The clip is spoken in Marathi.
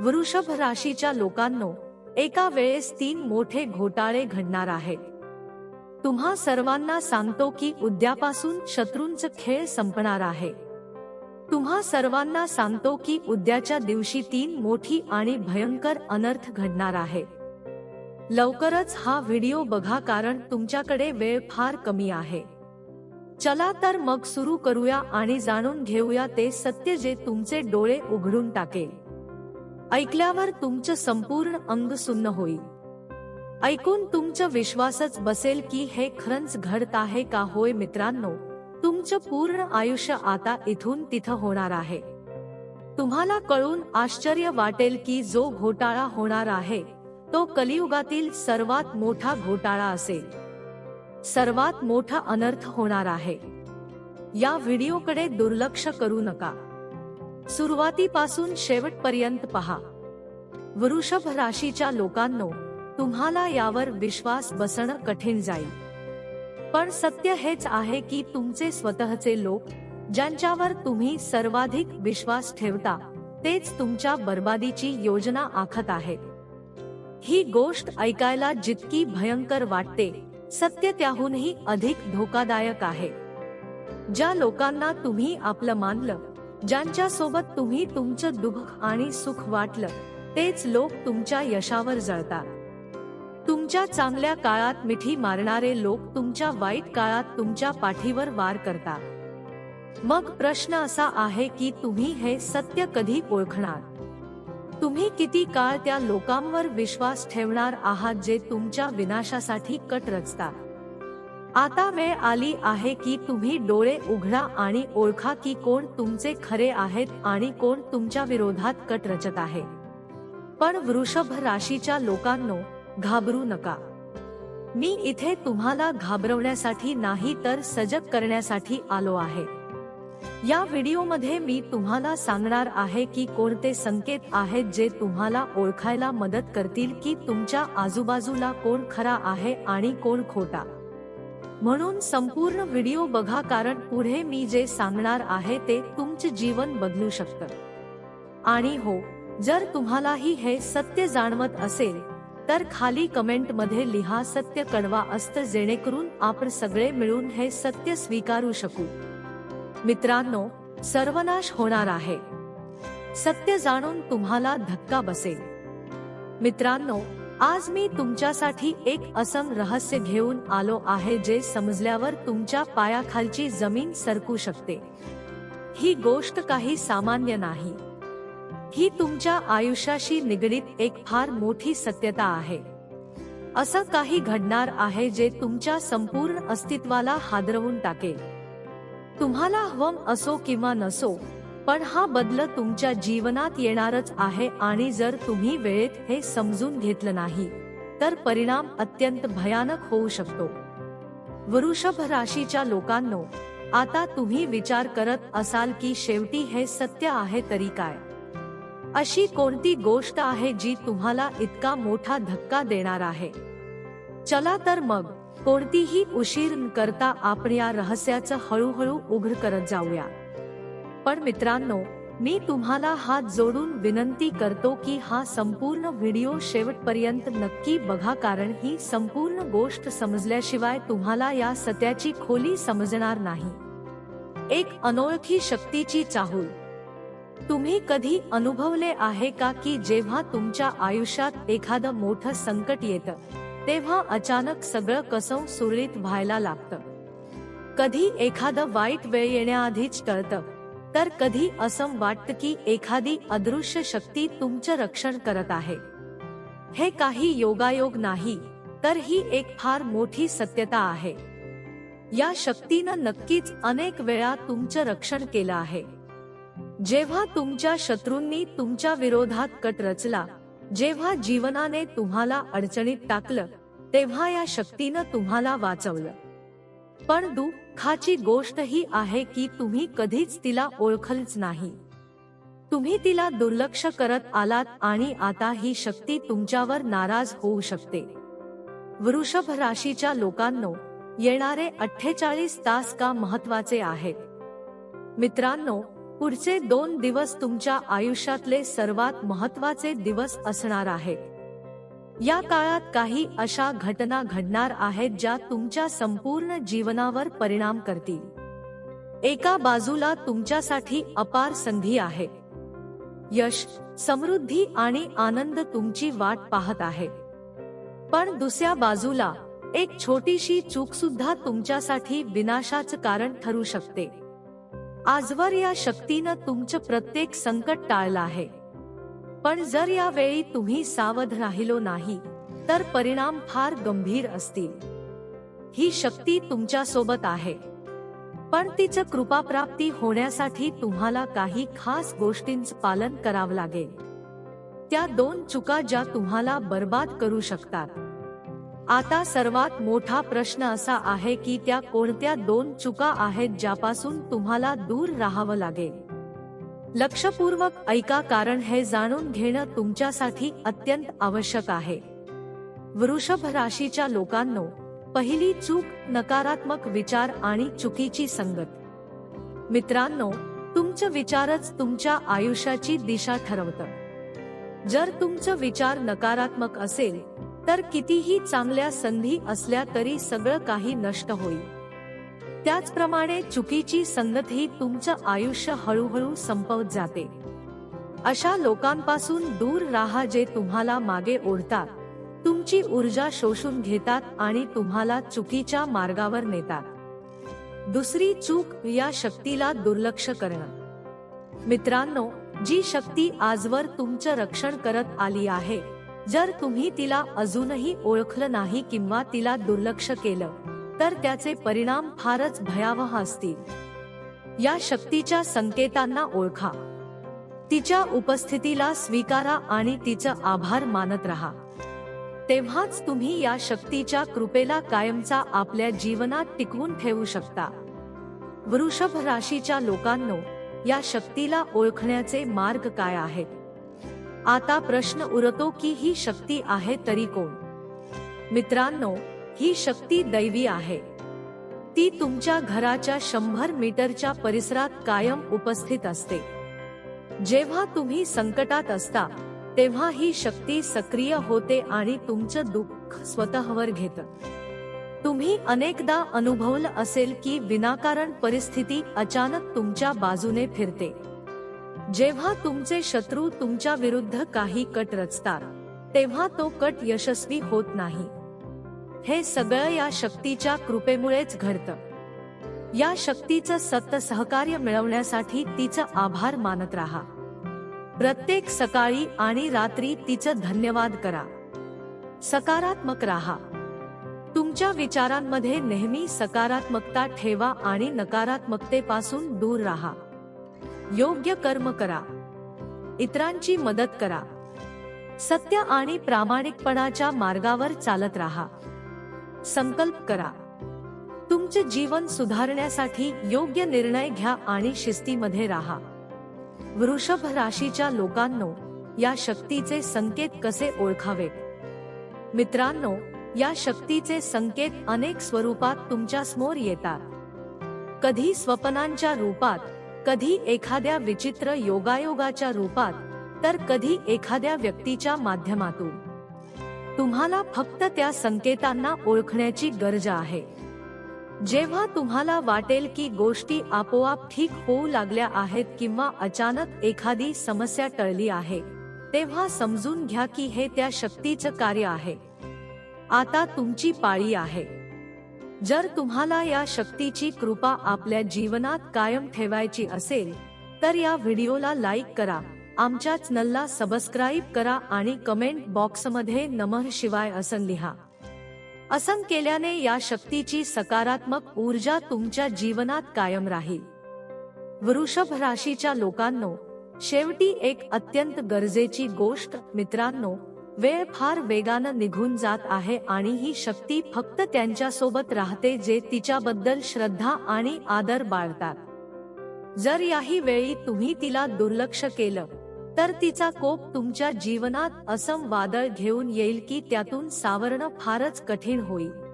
वृषभ राशीच्या लोकांनो एका वेळेस तीन मोठे घोटाळे घडणार आहेत. तुम्हा सर्वांना सांगतो की उद्यापासून शत्रूंचा खेळ संपणार आहे. तुम्हा सर्वांना सांगतो की उद्याच्या दिवशी तीन मोठी आणि भयंकर अनर्थ घडणार आहे. लवकरच हा व्हिडिओ बघा कारण तुमच्याकडे वेळ फार कमी आहे. चला तर मग सुरू करूया आणि जाणून घेऊया ते सत्य जे तुमचे डोळे उघडून टाकेल. ऐकल्यावर तुमचं संपूर्ण अंग सुन्न होईल. ऐकून तुमचं विश्वासच बसेल की हे खरंच घडत आहे का होय मित्रांनो तुमचं पूर्ण आयुष्य आता इथून तिथं होणार आहे. तुम्हाला कळून आश्चर्य वाटेल की जो घोटाळा होणार आहे तो कलियुगातील सर्वात मोठा घोटाळा असेल. सर्वात मोठा अनर्थ होणार आहे. या व्हिडिओकडे दुर्लक्ष करू नका. सुरुवातीपासून शेवटपर्यंत पहा. वृषभ राशीच्या लोकांनो तुम्हाला यावर विश्वास बसणं कठीण जाईल. पण सत्य हेच आहे की तुमचे स्वतःचे लोक ज्यांच्यावर तुम्ही सर्वाधिक विश्वास ठेवता तेच तुमच्या बर्बादीची योजना आखत आहेत. ही गोष्ट ऐकायला जितकी भयंकर वाटते सत्य त्याहूनही अधिक धोकादायक आहे. ज्या लोकांना तुम्ही आपलं मानलं ज्यांच्या सोबत तुम्ही तुमचं दुःख आणि सुख वाटलं तेच लोक तुमच्या यशावर जळतात. तुमच्या चांगल्या काळात मिठी मारणारे लोक तुमच्या वाईट काळात तुमच्या पाठीवर वार करतात. मग प्रश्न असा आहे की तुम्ही हे सत्य कधी ओळखणार? तुम्ही किती काळ त्या लोकांवर विश्वास ठेवणार आहात जे तुमच्या विनाशासाठी कट रचतात? आता वेळ आली आहे की तुम्ही डोळे उघडा आणि ओळखा की कोण तुमचे खरे आहेत आणि कोण तुमच्या विरोधात कट रचत आहे. पण वृषभ राशीच्या लोकांनो घाबरू नका. मी इथे तुम्हाला घाबरवण्यासाठी नाही तर सजग करण्यासाठी आलो आहे. या व्हिडिओमध्ये मी तुम्हाला सांगणार आहे की कोणते संकेत आहेत जे तुम्हाला ओळखायला मदत करतील की तुमच्या आजूबाजूला कोण खरा आहे आणि कोण खोटा. म्हणून संपूर्ण व्हिडिओ बघा कारण पुढे मी जे सांगणार आहे ते तुमचे जीवन बदलू शकतं. आणि हो जर तुम्हालाही हे सत्य जाणवत असेल तर खाली कमेंटमध्ये लिहा सत्य कडवा असतं जेणेकरून आपण सगळे मिळून हे सत्य स्वीकारू शकू. मित्रांनो सर्वनाश होणार आहे. सत्य जाणून तुम्हाला धक्का बसेल. मित्रांनो आज मी तुमच्यासाठी एक असम रहस्य घेऊन आलो आहे जे समजल्यावर तुमच्या पायाखालची जमीन सरकू शकते. ही गोष्ट काही सामान्य नाही. ही तुमच्या आयुष्याशी निगडीत एक फार मोठी सत्यता आहे. असं काही घडणार आहे जे तुमच्या संपूर्ण अस्तित्वाला हादरवून टाकेल. तुम्हाला हवम असो किंवा नसो पण हा बदल तुमच्या जीवनात येणारच आहे आणि जर तुम्ही वेळेत हे समजून घेतलं नाही तर परिणाम अत्यंत भयानक होऊ शकतो. वृषभ राशीच्या लोकांनो आता तुम्ही विचार करत असाल की शेवटी हे सत्य आहे तरी काय? अशी कोणती गोष्ट आहे जी तुम्हाला इतका मोठा धक्का देणार आहे? चला तर मग कोणतीही उशीर न करता आपण या रहस्याचं हळूहळू उघड करत जाऊया. पण मित्रांनो मी तुम्हाला हात जोडून विनंती करतो की हा संपूर्ण व्हिडिओ शेवटपर्यंत नक्की बघा कारण ही संपूर्ण गोष्ट समजल्याशिवाय तुम्हाला या सत्याची खोली समजणार नाही. एक अनोळखी शक्तीची चाहूल. तुम्ही कधी अनुभवले आहे का की जेव्हा तुमच्या आयुष्यात एखादं मोठं संकट येतं तेव्हा अचानक सगळं कसं सुरळीत व्हायला लागतं? कधी एखादं वाईट वेळ येण्याआधीच टळतं तर कधी असं वाटतं की एखादी अदृश्य शक्ती तुमचं रक्षण करत आहे. हे काही योगायोग नाही तर ही एक फार मोठी सत्यता आहे. या शक्तीनं नक्कीच अनेक वेळा तुमचं रक्षण केलं आहे. जेव्हा तुमच्या शत्रूंनी तुमच्या विरोधात कट रचला जेव्हा जीवनाने तुम्हाला अडचणीत टाकलं तेव्हा या शक्तीनं तुम्हाला वाचवलं. पण दुःखाची गोष्ट ही आहे की तुम्ही कधीच तिला ओळखलच नाही. तुम्ही तिला दुर्लक्ष करत आलात आणि आता ही शक्ती तुमच्यावर नाराज होऊ शकते. वृषभ राशीच्या लोकांनो येणारे अठ्ठेचाळीस तास का महत्त्वाचे आहेत? मित्रांनो पुढचे दोन दिवस तुमच्या आयुष्यातले सर्वात महत्त्वाचे दिवस असणार आहेत. या काळात काही अशा घटना घडणार आहेत ज्या तुमच्या संपूर्ण जीवनावर परिणाम करतील. एका बाजूला तुमच्यासाठी अपार संधी आहे. यश समृद्धी आणि आनंद तुमची वाट पाहत आहे. पण दुसऱ्या बाजूला एक छोटीशी चूक सुद्धा तुमच्यासाठी विनाशाचं कारण ठरू शकते. आजवर या शक्तीनं तुमचं प्रत्येक संकट टाळलं आहे. पण जर या वेळी तुम्ही सावध राहिलो नाही तर परिणाम फार गंभीर असतील. ही शक्ती तुमच्यासोबत आहे. पण तिचं कृपाप्राप्ती होण्यासाठी तुम्हाला काही खास गोष्टींचं पालन करावं लागेल. त्या दोन चुका ज्या तुम्हाला बर्बाद करू शकतात. आता सर्वात मोठा प्रश्न असा आहे की त्या कोणत्या दोन चुका आहेत ज्यापासून तुम्हाला दूर राहावं लागेल? लक्षपूर्वक ऐका कारण हे जाणून घेणं तुमच्यासाठी अत्यंत आवश्यक आहे. वृषभ राशीच्या लोकांनो पहिली चूक नकारात्मक विचार आणि चुकीची संगत. मित्रांनो तुमचं विचारच तुमच्या आयुष्याची दिशा ठरवतं. जर तुमचं विचार नकारात्मक असेल तर कितीही चांगल्या संधी असल्या तरी सगळं काही नष्ट होईल. त्याचप्रमाणे चुकीची संगतही तुमचं आयुष्य हळूहळू संपवत जाते. अशा लोकांपासून दूर राहा जे तुम्हाला मागे ओढतात. तुमची ऊर्जा शोषून घेतात आणि तुम्हाला चुकीच्या मार्गावर नेतात. दुसरी चूक या शक्तीला दुर्लक्ष करणं. मित्रांनो जी शक्ती आजवर तुमचं रक्षण करत आली आहे जर तुम्ही तिला अजूनही ओळखलं नाही किंवा तिला दुर्लक्ष केलं तर त्याचे परिणाम फारच भयावह असतील. या शक्तीच्या संकेतांना ओळखा. तिच्या उपस्थितीला स्वीकारा आणि तिचं आभार मानत राहा. तेव्हाच तुम्ही या शक्तीच्या कृपेला कायमचा आपल्या जीवनात टिकवून ठेवू शकता. वृषभ राशीच्या लोकांनो या शक्तीला ओळखण्याचे मार्ग काय आहेत? आता प्रश्न उरतो की ही शक्ती आहे तरी कोण? मित्रांनो ही शक्ती दैवी आहे. ती तुमच्या घराच्या शंभर मीटरच्या परिसरात कायम उपस्थित असते. जेव्हा तुम्ही संकटात असता तेव्हा ही शक्ती सक्रिय होते आणि तुमचं दुःख स्वतःवर घेत. तुम्ही अनेकदा अनुभवलं असेल की विनाकारण परिस्थिती अचानक तुमच्या बाजूने फिरते. जेव्हा तुमचे शत्रू तुमच्या विरुद्ध काही कट रचतात तेव्हा तो कट यशस्वी होत नाही. हे सगळं या शक्तीच्या कृपेमुळेच घडतं. या शक्तीचं सत्य सहकार्य मिळवण्यासाठी तिचं आभार मानत राहा. प्रत्येक सकाळी आणि रात्री तिचं धन्यवाद करा. सकारात्मक राहा. तुमच्या विचारांमध्ये नेहमी सकारात्मकता ठेवा आणि नकारात्मकतेपासून दूर राहा. योग्य कर्म करा. इतरांची मदत करा. सत्य आणि प्रामाणिकपणाच्या मार्गावर चालत राहा. संकल्प करा. तुमचे जीवन सुधारण्यासाठी योग्य निर्णय घ्या आणि शिस्तीमध्ये राहा. वृषभ राशीच्या लोकांनो या शक्तीचे संकेत कसे ओळखावेत मित्रांनो या शक्तीचे संकेत अनेक स्वरूपात तुमच्यासमोर येतात. कधी स्वप्नांच्या रूपात कधी एखाद्या विचित्र योगायोगाच्या रूपात तर कधी एखाद्या व्यक्तीच्या माध्यमातून. तुम्हाला फक्त त्या संकेतांना ओळखण्याची गरज आहे. जेव्हा तुम्हाला वाटेल की गोष्टी आपोआप ठीक होऊ लागल्या आहेत किंवा अचानक एखादी समस्या टळली आहे तेव्हा समजून घ्या की हे त्या शक्तीचं कार्य आहे. आता तुमची पाळी आहे. जर तुम्हाला या शक्तीची कृपा आपल्या जीवनात कायम ठेवायची असेल तर या व्हिडिओला लाईक करा. आमच्या चॅनलला सबस्क्राईब करा आणि कमेंट बॉक्समध्ये नमः शिवाय असं लिहा. असं केल्याने या शक्तीची सकारात्मक ऊर्जा तुमच्या जीवनात कायम राहील. वृषभ राशीच्या लोकांनो शेवटी एक अत्यंत गरजेची गोष्ट मित्रांनो वेळ फार वेगानं निघून जात आहे आणि ही शक्ती फक्त त्यांच्यासोबत राहते जे तिच्याबद्दल श्रद्धा आणि आदर बाळतात. जर याही वेळी तुम्ही तिला दुर्लक्ष केलं तर तिचा कोप तुमच्या जीवनात असम वादळ घेऊन येईल की त्यातून सावरणं फारच कठीण होईल.